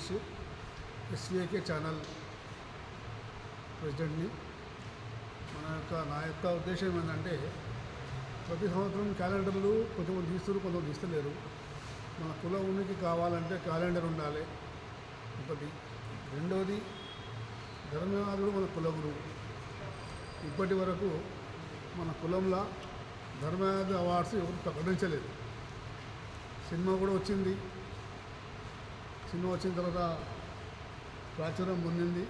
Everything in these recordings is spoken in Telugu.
Satish SVK channel ప్రెసిడెంట్ని. మన యొక్క నా యొక్క ఉద్దేశం ఏంటంటే ప్రతి సంవత్సరం క్యాలెండర్లు కొంతమంది తీస్తారు కొంతమంది తీస్తలేరు. మన కుల ఉనికి కావాలంటే క్యాలెండర్ ఉండాలి. ఒకటి. రెండవది ధర్మవాదుడు మన కుల ఇప్పటి వరకు మన కులంలో ధర్మవాద అవార్డ్స్ ఎవరు ప్రకటించలేదు. సినిమా కూడా వచ్చింది. సినిమా వచ్చిన తర్వాత ప్రాచుర్యం పొందింది.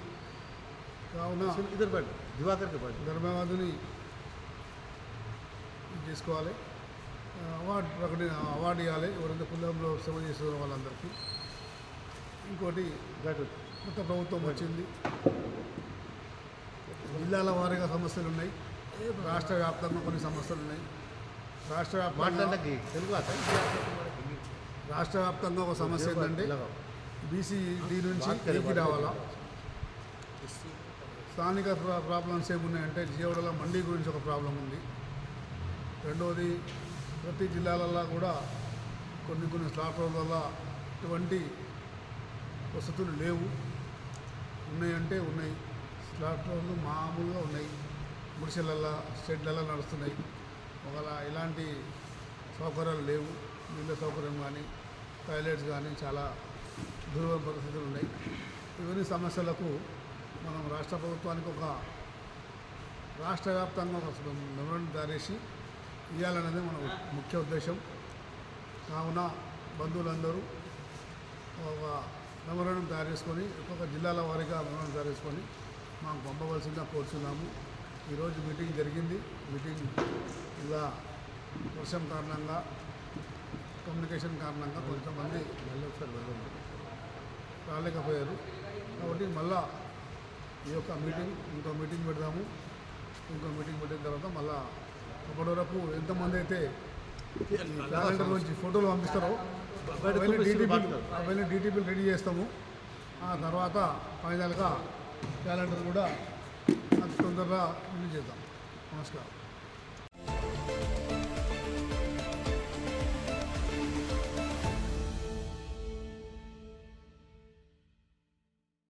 కావున ఇద్దరు పాటు దివాకర్కి పాటు. ధర్మవాదుని చేసుకోవాలి. ఆ, అవార్డు ప్రకటి అవార్డు ఇవ్వాలి. ఎవరైతే కులంలో సేవ చేసిన వాళ్ళందరికీ. ఇంకోటి కొత్త ప్రభుత్వం వచ్చింది. జిల్లాల వారీగా సమస్యలు ఉన్నాయి. రాష్ట్ర వ్యాప్తంగా కొన్ని సమస్యలు ఉన్నాయి. రాష్ట్ర వ్యాప్తంగా తెలుగు రాష్ట్ర. వ్యాప్తంగా ఒక సమస్య ఏంటంటే బీసీ డి నుంచి డీకి రావాలా? స్థానిక ప్రా- ప్రాబ్లమ్స్ ఏమున్నాయంటే జీవడల మండీ గురించి ఒక ప్రాబ్లం ఉంది. రెండవది ప్రతి జిల్లాలలో కూడా కొన్ని కొన్ని స్లాట్ల వల్ల ఇటువంటి వసతులు లేవు. ఉన్నాయంటే ఉన్నాయి. స్లాట్లలో మామూలుగా ఉన్నాయి. గుడిసెలల్లో షెడ్లలో నడుస్తున్నాయి. ఒకవేళ ఇలాంటి సౌకర్యాలు లేవు. నీళ్ళ సౌకర్యం కానీ టాయిలెట్స్ కానీ చాలా దుర్భర పరిస్థితులు ఉన్నాయి. ఇవన్నీ సమస్యలకు మనం రాష్ట్ర ప్రభుత్వానికి ఒక రాష్ట్ర వ్యాప్తంగా ఒక మెమోరం దారేసి ఇవ్వాలనేది మన ముఖ్య ఉద్దేశం. కావున బంధువులందరూ ఒక మెమోరం తయారు చేసుకొని ఒక్కొక్క జిల్లాల వారీగా మెమోరం తయారు చేసుకొని మాకు పంపవలసిందిగా కోరుచున్నాము. ఈరోజు మీటింగ్ జరిగింది. మీటింగ్ ఇలా వర్షం కారణంగా కమ్యూనికేషన్ కారణంగా కొంతమంది మళ్ళీ ఒకసారి వెళ్దాం రాలేకపోయారు. కాబట్టి మళ్ళా ఈ యొక్క మీటింగ్ ఇంకో మీటింగ్ పెడదాము. ఇంకో మీటింగ్ పెట్టిన తర్వాత మళ్ళా అప్పటి వరకు ఎంతమంది అయితే క్యాలెండర్ నుంచి ఫోటోలు పంపిస్తారో అవన్నీ డీటీపీ బాధ్యత. అవన్నీ డీటీపీలు రెడీ చేస్తాము. ఆ తర్వాత ఫైనల్గా క్యాలెండర్ కూడా అతి తొందరగా రిలీజ్ చేద్దాం. నమస్కారం.